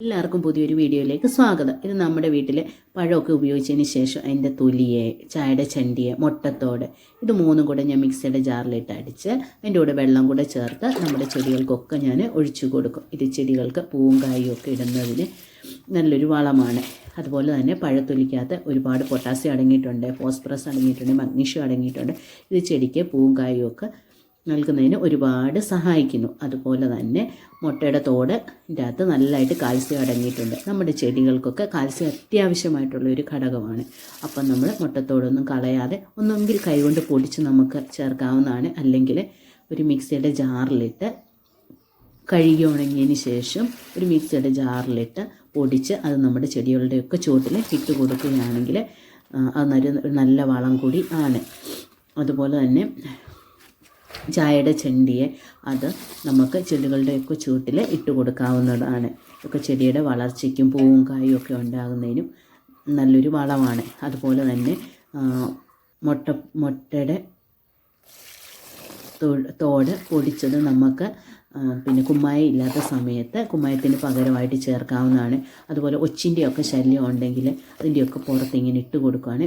എല്ലാവർക്കും പുതിയൊരു വീഡിയോയിലേക്ക് സ്വാഗതം. ഇത് നമ്മുടെ വീട്ടിൽ പഴമൊക്കെ ഉപയോഗിച്ചതിന് ശേഷം അതിന്റെ തൊലിയെ ചായയുടെ ചണ്ടിയെ മുട്ടത്തോട് ഇത് മൂന്നും കൂടെ ഞാൻ മിക്സിയുടെ ജാറിലിട്ട് അടിച്ച് അതിന്റെ കൂടെ വെള്ളം കൂടെ ചേർത്ത് നമ്മുടെ ചെടികൾക്കൊക്കെ ഞാൻ ഒഴിച്ചു കൊടുക്കും. ഇത് ചെടികൾക്ക് പൂവും കായും ഒക്കെ ഇടുന്നതിന് നല്ലൊരു വളമാണ്. അതുപോലെ തന്നെ പഴത്തൊലിക്കകത്ത് ഒരുപാട് പൊട്ടാസ്യം അടങ്ങിയിട്ടുണ്ട് ഫോസ്ഫറസ് അടങ്ങിയിട്ടുണ്ട് മഗ്നീഷ്യം അടങ്ങിയിട്ടുണ്ട്. ഇത് ചെടിക്ക് പൂവും കായും നൽകുന്നതിന് ഒരുപാട് സഹായിക്കുന്നു. അതുപോലെ തന്നെ മുട്ടയുടെ തോട് അകത്ത് നല്ലതായിട്ട് കാൽസ്യം അടങ്ങിയിട്ടുണ്ട്. നമ്മുടെ ചെടികൾക്കൊക്കെ കാൽസ്യം അത്യാവശ്യമായിട്ടുള്ള ഒരു ഘടകമാണ്. അപ്പം നമ്മൾ മുട്ടത്തോടൊന്നും കളയാതെ ഒന്നെങ്കിൽ കൈകൊണ്ട് പൊടിച്ച് നമുക്ക് ചേർക്കാവുന്നതാണ്. അല്ലെങ്കിൽ ഒരു മിക്സിയുടെ ജാറിലിട്ട് കഴുകി ഉണങ്ങിയതിന് ശേഷം ഒരു മിക്സിയുടെ ജാറിലിട്ട് പൊടിച്ച് അത് നമ്മുടെ ചെടികളുടെയൊക്കെ ചുവട്ടിൽ ഇട്ട് കൊടുക്കുകയാണെങ്കിൽ അത് നല്ല നല്ല വളം കൂടി ആണ്. അതുപോലെ തന്നെ ചായയുടെ ചെണ്ടിയെ അത് നമുക്ക് ചെടികളുടെയൊക്കെ ചുവട്ടിൽ ഇട്ട് കൊടുക്കാവുന്നതാണ്. ഒക്കെ ചെടിയുടെ വളർച്ചയ്ക്കും പൂവും കായും ഒക്കെ ഉണ്ടാകുന്നതിനും നല്ലൊരു വളമാണ്. അതുപോലെ തന്നെ മുട്ട മുട്ടയുടെ തോട് പൊടിച്ചത് നമുക്ക് പിന്നെ കുമ്മായ ഇല്ലാത്ത സമയത്ത് കുമ്മായത്തിന് പകരമായിട്ട് ചേർക്കാവുന്നതാണ്. അതുപോലെ ഒച്ചിന്റെയൊക്കെ ശല്യം ഉണ്ടെങ്കിൽ അതിന്റെയൊക്കെ പുറത്ത് ഇങ്ങനെ ഇട്ട് കൊടുക്കുകയാണ്